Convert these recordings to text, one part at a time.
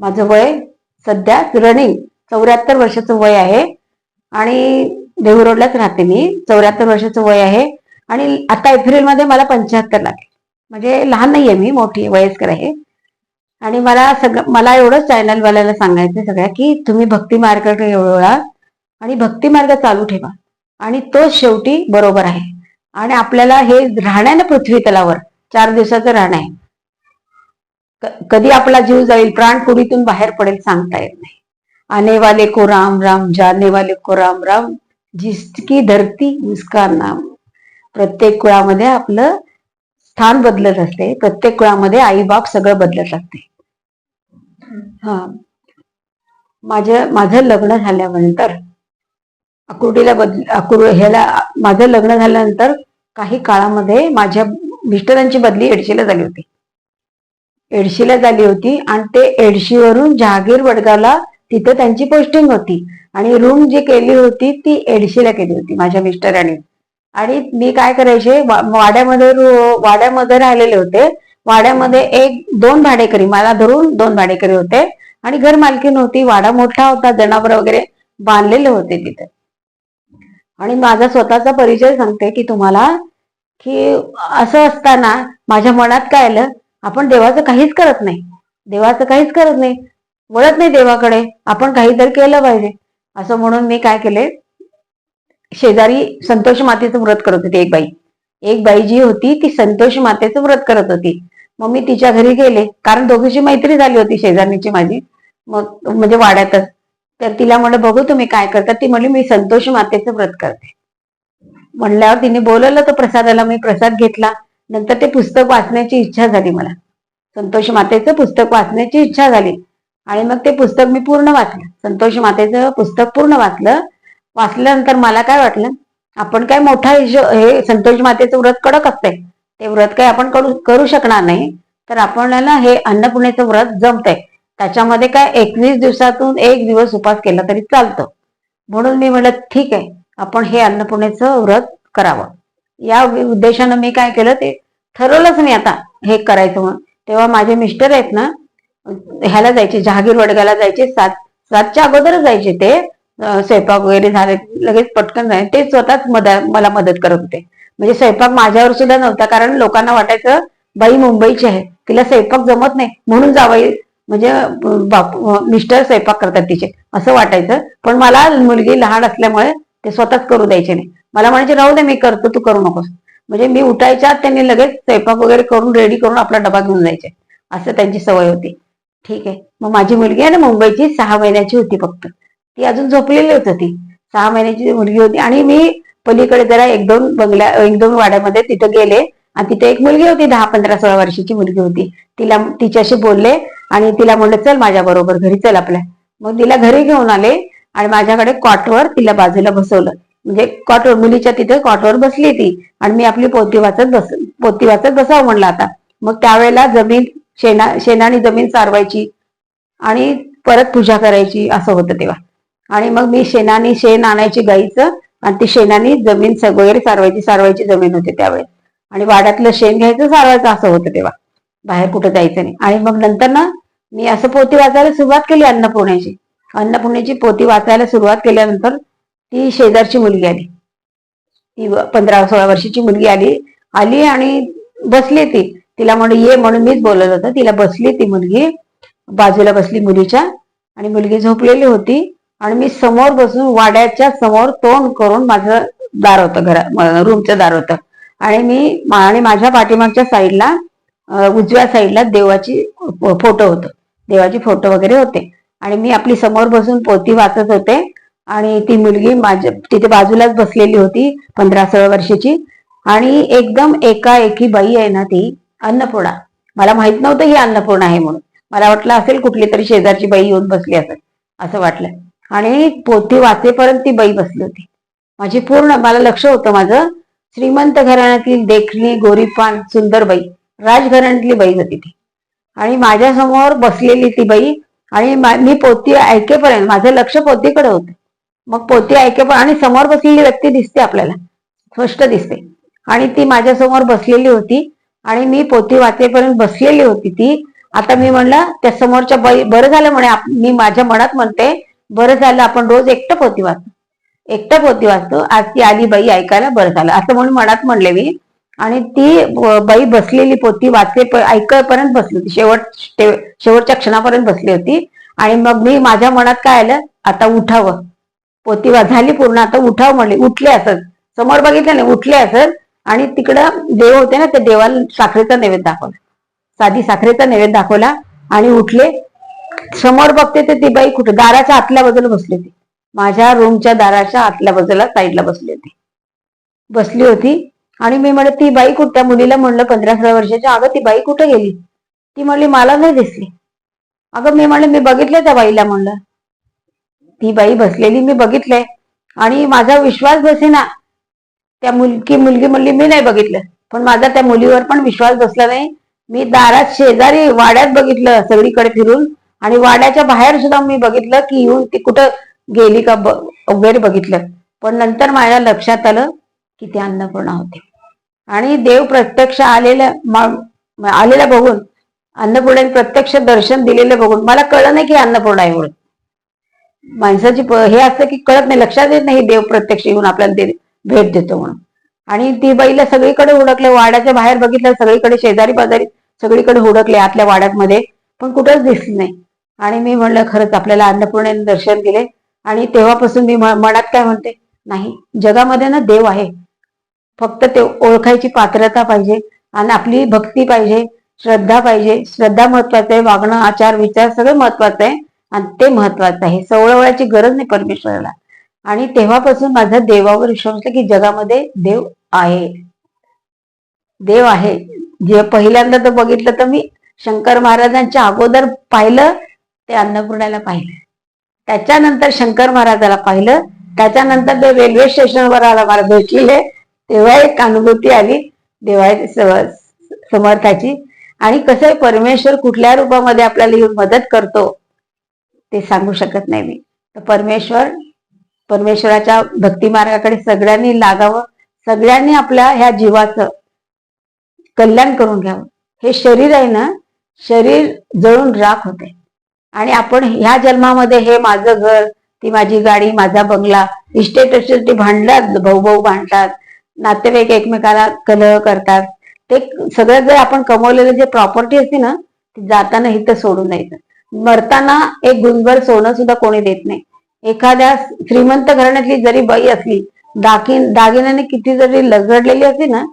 माझं वय सध्या रनिंग चौऱ्याहत्तर वर्षाचं वय आहे. आणि देहू रोडलाच राहते मी. चौऱ्याहत्तर वर्षाचं वय आहे. आणि आता एप्रिलमध्ये मला पंच्याहत्तर लागले. म्हणजे लहान नाहीये मी मोठी आहे, वयस्कर आहे. आणि मला सगळं मला एवढंच चॅनलवाल्याला सांगायचं सगळ्या की तुम्ही भक्ती मार्गाकडे वळा आणि भक्ती मार्ग चालू ठेवा. आणि तो शेवटी बरोबर आहे. आणि आपल्याला हे राहणं ना पृथ्वी तलावर चार दिवसाचं राहणं आहे. कधी आपला जीव जाईल प्राण पुरीतून बाहेर पडेल सांगता येत नाही. आने वाले को राम राम जाने वाले को राम राम जिसकी धरती उसका नाम. प्रत्येक कुळामध्ये आपलं स्थान बदलत असते प्रत्येक कुळामध्ये आई बाप सगळं बदलत असते. हा. माझं माझं लग्न झाल्यानंतर अकुर्डीला बदल अकुर ह्याला माझं लग्न झाल्यानंतर काही काळामध्ये माझ्या मिस्टरांची बदली एडशीला झाली होती. एडशीला झाली होती आणि ते एडशीवरून जहागीर वडगावला तिथं त्यांची पोस्टिंग होती. आणि रूम जी केली होती ती एडशीला केली होती माझ्या मिस्टरांनी आणि. मी काय करायचे वाड्यामध्ये वाड्यामध्ये राहिलेले होते. वाड्यामध्ये एक दोन भाडेकरी मला धरून दोन भाडेकरी होते. आणि घर मालकी नव्हती वाडा मोठा होता जनावर वगैरे बांधलेले होते तिथे. आणि माझा स्वतःचा परिचय सांगते की तुम्हाला की असं असताना माझ्या मनात काय आलं आपण देवाचं काहीच करत नाही. देवाचं काहीच करत नाही. वळत नाही देवाकडे. आपण काहीतरी केलं पाहिजे. असं म्हणून मी काय केले? शेजारी संतोष मातेचं व्रत करत होती एक बाई. एक बाई जी होती ती संतोष मातेचं व्रत करत होती. मग मी तिच्या घरी गेले. कारण दोघीची मैत्री झाली होती शेजारणीची माझी. मग म्हणजे वाड्यातच. तर तिला म्हणलं बघू तुम्ही काय करता. ती म्हणली मी संतोष मातेचं व्रत करते. म्हणल्यावर तिने बोलवलं तर प्रसादाला मी प्रसाद घेतला. नंतर ते पुस्तक वाचण्याची इच्छा झाली मला. संतोष मातेचं पुस्तक वाचण्याची इच्छा झाली. आणि मग ते पुस्तक मी पूर्ण वाचलं. संतोष मातेचं पुस्तक पूर्ण वाचलं. वाचल्यानंतर मला काय वाटलं? आपण काय मोठा हे संतोष मातेचं व्रत कडक असतंय. ते व्रत काही आपण करू करू शकणार नाही. तर आपल्याला हे अन्नपूर्णेचं व्रत जमतंय. त्याच्यामध्ये काय एकवीस दिवसातून एक दिवस उपास केला तरी चालतं. म्हणून मी म्हटलं ठीक आहे. आपण हे अन्नपूर्णेचं व्रत करावं. या उद्देशानं मी काय केलं ते ठरवलंच मी आता हे करायचं म्हणून. तेव्हा माझे मिस्टर आहेत ना ह्याला जायचे जहागीर वडगाला जायचे सात सातच्या अगोदरच जायचे ते स्वयंपाक वगैरे झाले लगेच पटकन जायचे. ते स्वतःच मला मदत करत होते. म्हणजे स्वयंपाक माझ्यावर सुद्धा नव्हता कारण लोकांना वाटायचं बाई मुंबईची आहे तिला स्वयंपाक जमत नाही म्हणून जावई म्हणजे बाप मिस्टर स्वयंपाक करतात तिचे असं वाटायचं. पण मला मुलगी लहान असल्यामुळे ते स्वतःच करू द्यायचे नाही. मला म्हणायचे राहू दे मी करतो तू करू नकोस. म्हणजे मी उठायच्या त्यांनी लगेच स्वयंपाक वगैरे करून रेडी करून आपला डबा घेऊन जायचे. असं त्यांची सवय होती. ठीक आहे. मग माझी मुलगी आहे ना मुंबईची सहा महिन्याची होती फक्त. ती अजून झोपलेली होती ती. सहा महिन्याची मुलगी होती आणि मी पलीकडे जरा एक दोन बंगल्या एक दोन वाड्यामध्ये तिथं गेले आणि तिथे एक मुलगी होती दहा पंधरा सोळा वर्षाची मुलगी होती. तिला तिच्याशी बोलले आणि तिला म्हणलं चल माझ्या बरोबर घरी चल आपल्या. मग तिला घरी घेऊन आले आणि माझ्याकडे कॉटवर तिला बाजूला बसवलं. म्हणजे कॉटवर मुलीच्या तिथे कॉटवर बसली ती आणि मी आपली पोती वाचत बस पोती वाचत बसावं म्हणलं आता. मग त्यावेळेला जमीन शेणा शेणाने जमीन सारवायची आणि परत पूजा करायची असं होतं तेव्हा. आणि मग मी शेणाने शेण आणायची गाईचं आणि ती शेणाने जमीन वगैरे सारवायची सारवायची जमीन होती त्यावेळेस. आणि वाड्यातलं शेण घ्यायचं सारवायचं असं होतं तेव्हा. बाहेर कुठं जायचं नाही. आणि मग नंतर ना मी असं पोती वाचायला सुरुवात केली अन्नपूर्णेची. अन्नपूर्णेची पोती वाचायला सुरुवात केल्यानंतर ती शेजारची मुलगी आली. ती पंधरा सोळा वर्षाची मुलगी आली आली आणि बसली ती. तिला म्हणून ये म्हणून मीच बोलत होतं. तिला बसली ती मुलगी बाजूला बसली मुलीच्या आणि मुलगी झोपलेली होती आणि मी समोर बसून वाड्याच्या समोर तोंड करून माझं दार होतं घरा रूमचं दार होतं. आणि मी आणि माझ्या पाठीमागच्या साईडला उजव्या साईडला देवाची फोटो होतं. देवाचे फोटो वगैरे होते. आणि मी आपली समोर बसून पोती वाचत होते. आणि ती मुलगी माझ्या तिथे बाजूलाच बसलेली होती पंधरा सोळा वर्षाची. आणि एकदम एकाएकी बाई आहे ना ती अन्नपूर्णा. मला माहीत नव्हतं ही अन्नपूर्णा आहे म्हणून. मला वाटलं असेल कुठली तरी शेजारची बाई येऊन बसली असेल असं वाटलं. आणि पोथी वाचेपर्यंत ती बाई बसली होती. माझी पूर्ण मला लक्ष होतं माझं. श्रीमंत घराण्यातील देखणी गोरीपान सुंदर बाई राजघराण्यातली बाई होती ती. आणि माझ्यासमोर बसलेली ती बाई आणि मी पोती ऐकेपर्यंत माझं लक्ष पोतीकडे होतं. मग पोती ऐकेपर्यंत आणि समोर बसलेली व्यक्ती दिसते आपल्याला. स्पष्ट दिसते. आणि ती माझ्यासमोर बसलेली होती. आणि मी पोती वाचेपर्यंत बसलेली होती ती. आता मी म्हणलं त्या समोरच्या बाई बरं झालं म्हणे मी माझ्या मनात म्हणते बरं झालं आपण रोज एकटं पोती वाचतो. एकटं पोती वाचतो. आज ती आली बाई ऐकायला बरं झालं. असं म्हणून मनात म्हणले मी. आणि ती बाई बसलेली पोती वाचे ऐकपर्यंत बसली होती. शेवट शेवटच्या क्षणापर्यंत बसली होती. आणि मग मी माझ्या मनात काय आलं? आता उठावं. पोतीवा झाली पूर्ण. आता उठाव म्हणले उठले असत समोर बघितलं नाही उठले असत आणि तिकडं देव होते ना त्या देवाला साखरेचा नैवेद्य दाखवला. साधी साखरेचा नैवेद्य दाखवला आणि उठले. समोर बघते तर ती बाई कुठे? दाराच्या आतल्या बाजूला बसली होती. माझ्या रूमच्या दाराच्या आतल्या बाजूला साईडला बसली होती. बसली होती आणि मी म्हणलं ती बाई कुठं? त्या मुलीला म्हणलं पंधरा सोळा वर्षाच्या अगं ती बाई कुठे गेली? ती म्हणली मला नाही दिसली. अगं मी म्हणलं मी बघितलं त्या बाईला म्हणलं. ती बाई बसलेली मी बघितलंय. आणि माझा विश्वास बसेना. त्या मुलगी मुलगी म्हणली मी नाही बघितलं. पण माझा त्या मुलीवर पण विश्वास बसला नाही. मी दारात शेजारी वाड्यात बघितलं सगळीकडे फिरून. आणि वाड्याच्या बाहेर सुद्धा मी बघितलं की येऊन ती कुठं गेली का वगैरे बघितलं. पण नंतर माझ्या लक्षात आलं की ते अन्नपूर्णा होते. आणि देव प्रत्यक्ष आलेल्या आलेल्या बघून अन्नपूर्णाने प्रत्यक्ष दर्शन दिलेलं बघून मला कळलं नाही की अन्नपूर्णा आहे म्हणून. माणसाची हे असतं की कळत नाही लक्षात येत नाही देव प्रत्यक्ष येऊन आपल्याला ते भेट देतो म्हणून. आणि ती बैला सगळीकडे हुडकले वाड्याच्या बाहेर बघितलं सगळीकडे शेजारी पाजारी सगळीकडे हुडकले आतल्या वाड्यामध्ये पण कुठंच दिसली नाही. आणि मी म्हणलं खरंच आपल्याला अन्नपूर्णेने दर्शन दिले. आणि तेव्हापासून मी मनात काय म्हणते नाही जगामध्ये ना देव आहे. फक्त ते ओळखायची पात्रता पाहिजे आणि आपली भक्ती पाहिजे श्रद्धा पाहिजे. श्रद्धा महत्वाचं आहे वागणं आचार विचार सगळं महत्वाचं आहे. आणि ते महत्वाचं आहे. सवळवळ्याची गरज नाही परमेश्वराला. आणि तेव्हापासून माझा देवावर विश्वास की जगामध्ये देव आहे. देव आहे. जे पहिल्यांदा तर बघितलं तर मी शंकर महाराजांच्या अगोदर पाहिलं ते अन्नपूर्णाला पाहिलं. त्याच्यानंतर शंकर महाराजाला पाहिलं. त्याच्यानंतर ते रेल्वे स्टेशनवर आला मला भेटलेले. तेव्हा एक अनुभूती आली. देवा समर्थाची. आणि कसं आहे परमेश्वर कुठल्या रूपामध्ये आपल्याला येऊन मदत करतो? ते सांगू शकत नाही मी. तर परमेश्वर परमेश्वराच्या भक्ती मार्गाकडे सगळ्यांनी लागावं सगळ्यांनी आपल्या ह्या जीवाचं कल्याण करून घ्यावं. हे शरीर आहे ना शरीर जळून राख होते. आणि आपण ह्या जन्मामध्ये हे माझं घर ती माझी गाडी माझा बंगला इस्टेट ते भांडतात भाऊ भाऊ भांडतात नातेवाईक एकमेकाला कलह करतात. ते सगळं जर आपण कमवलेलं जे प्रॉपर्टी असते ना ती जाताना इथं सोडून यायचं मरताना एक गुंजभर सोनं सुद्धा कोणी देत नाही. एखाद्या श्रीमंत घराण्यातली जरी बाई असली दागिन दागिन्याने किती जरी लगडलेली असली ना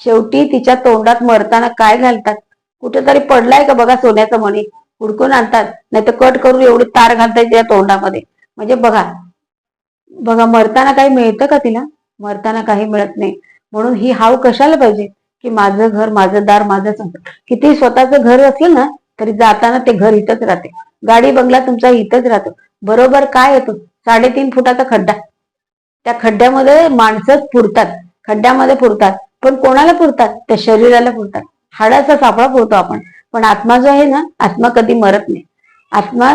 शेवटी तिच्या तोंडात मरताना काय घालतात? कुठेतरी पडलाय का बघा सोन्याचं मणी? हुडकून आणतात. नाही तर कट करून एवढी तार घालतात त्या तोंडामध्ये. म्हणजे बघा बघा मरताना काही मिळतं का तिला? मरताना काही मिळत नाही. म्हणून ही हाव कशाला पाहिजे? की माझं घर माझं दार माझं किती स्वतःचं घर असेल ना तरी जाताना ते घर इथंच राहते. गाडी बंगला तुमचा इथंच राहतो. बरोबर काय येतो साडेतीन फुटाचा खड्डा. त्या खड्ड्यामध्ये माणसंच पुरतात. खड्ड्यामध्ये पुरतात. पण कोणाला पुरतात? त्या शरीराला पुरतात. हाडाचा सापळा पुरतो आपण. पण आत्मा जो आहे ना आत्मा कधी मरत नाही. आत्मा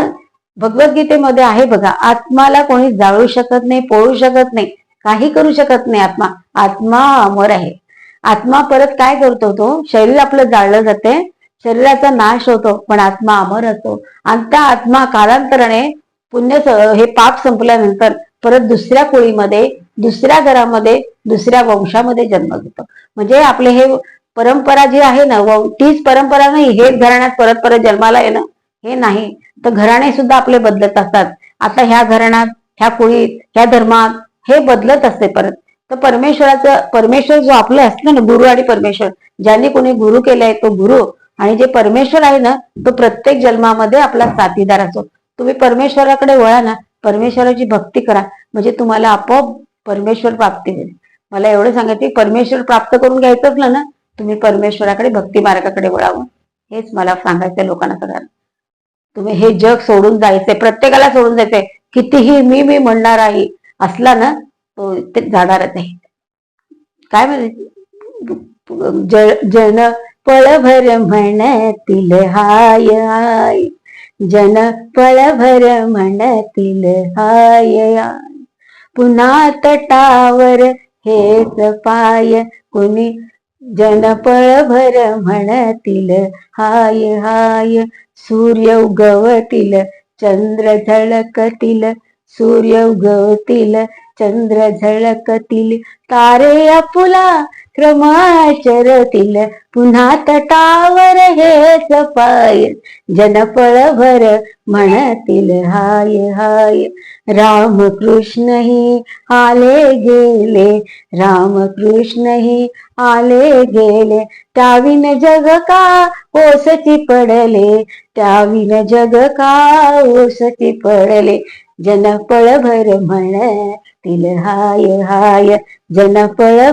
भगवद्गीतेमध्ये आहे बघा आत्माला कोणी जाळू शकत नाही पोळू शकत नाही काही करू शकत नाही आत्मा. आत्मा अमर आहे. आत्मा परत काय करतो तो? शरीर आपलं जाळलं जाते. शरीराचा नाश होतो पण आत्मा अमर असतो. आणि त्या आत्मा कालांतराने पुण्य हे पाप संपल्यानंतर परत दुसऱ्या कुळीमध्ये दुसऱ्या घरामध्ये दुसऱ्या वंशामध्ये जन्म घेतो. म्हणजे आपले हे परंपरा जी आहे ना तीच परंपरा नाही हेच घराण्यात परत परत जन्माला येणं हे नाही. तर घराणे सुद्धा आपले बदलत असतात. आता ह्या घराण्यात ह्या कुळीत ह्या धर्मात हे बदलत असते परत. तर परमेश्वराचं परमेश्वर जो आपलं असलं ना गुरु आणि परमेश्वर ज्यांनी कोणी गुरु केलाय तो गुरु आणि जे परमेश्वर आहे ना तो प्रत्येक जन्मामध्ये आपला साथीदार असतो. तुम्ही परमेश्वराकडे वळा ना परमेश्वराची भक्ती करा. म्हणजे तुम्हाला आपोआप परमेश्वर प्राप्ती होईल. मला एवढं सांगायचे परमेश्वर प्राप्त करून घ्यायचं असलं ना तुम्ही परमेश्वराकडे भक्ती मार्गाकडे वळावं. हेच मला सांगायचं लोकांना सगळ्यांना. तुम्ही हे जग सोडून जायचंय प्रत्येकाला सोडून जायचंय. कितीही मी मी म्हणणार आहे असला ना तो ते जाणारच आहे काय म्हणजे ज- जन पळभर म्हणतील हाय हाय जन पळभर म्हणतील हाय हाय पुन्हा तटावर हेच पाय. कुणी जन पळभर म्हणतील हाय हाय. सूर्य उगवतील चंद्र झळकतील. सूर्य उगवतील चंद्र झळकतील. तारे आपुला क्रमाचरतील पुन्हा तटावर हे पाय जनपळभर म्हणतील हाय हाय. रामकृष्णही आले गेले रामकृष्णही आले गेले. त्याविन जग का ओसची पडले त्याविन जग का ओसती पडले. जन पळभर म्हणतील हाय हाय. जन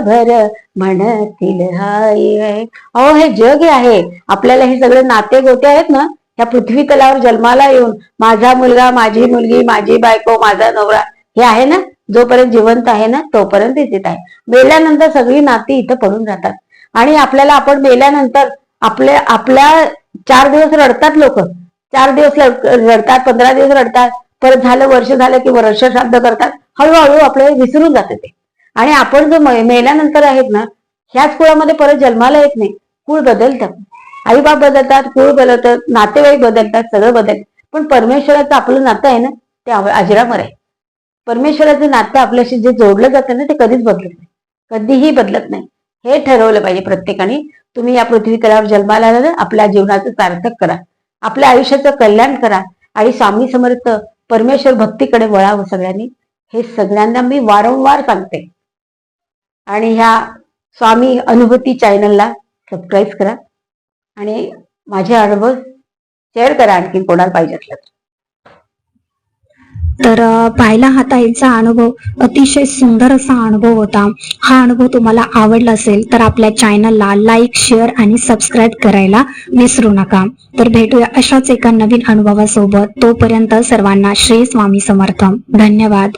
भर म्हणतील हाय. हाय अहो हे जग हे आहे. आपल्याला हे सगळे नाते गोते आहेत ना या पृथ्वी तलावर जन्माला येऊन माझा मुलगा माझी मुलगी माझी बायको माझा नवरा हे आहे ना जोपर्यंत जिवंत आहे ना तोपर्यंत इथे आहे. मेल्यानंतर सगळी नाती इथं पडून जातात. आणि आपल्याला आपण मेल्यानंतर आपल्या आपल्या चार दिवस रडतात लोक. चार दिवस रडतात पंधरा दिवस रडतात. परत झालं वर्ष झालं की वर्ष श्राद्ध करतात. हळूहळू आपल्याला विसरून जाते ते. आणि आपण जो मेल्यानंतर आहेत ना ह्याच कुळामध्ये परत जन्माला येत नाही. कुळ बदलतात. आई बाप बदलतात कुळ बदलतात नातेवाईक बदलतात सगळं बदलतात पण परमेश्वराचं आपलं नातं आहे ना ते अजरामर आहे. परमेश्वराचं नातं आपल्याशी जे जोडलं जातं ना ते कधीच बदलत नाही. कधीही बदलत नाही. हे ठरवलं पाहिजे प्रत्येकाने. तुम्ही या पृथ्वीकलावर जन्माला आला आपल्या जीवनाचं सार्थक करा. आपल्या आयुष्याचं कल्याण करा. आणि स्वामी समर्थ परमेश्वर भक्तीकडे वळावं सगळ्यांनी. हे सगळ्यांना मी वारंवार सांगते. आणि ह्या स्वामी अनुभूती चॅनलला सबस्क्राईब करा. आणि माझे अनुभव शेअर करा आणखी कोणाला पाहिजे असलं तर. पाहिला हा ताईंचा अनुभव. अतिशय सुंदर असा अनुभव होता. हा अनुभव तुम्हाला आवडला असेल तर आपल्या चॅनलला लाईक शेअर आणि सबस्क्राईब करायला विसरू नका. तर भेटूया अशाच एका नवीन अनुभवासोबत. तोपर्यंत सर्वांना श्री स्वामी समर्थ. धन्यवाद.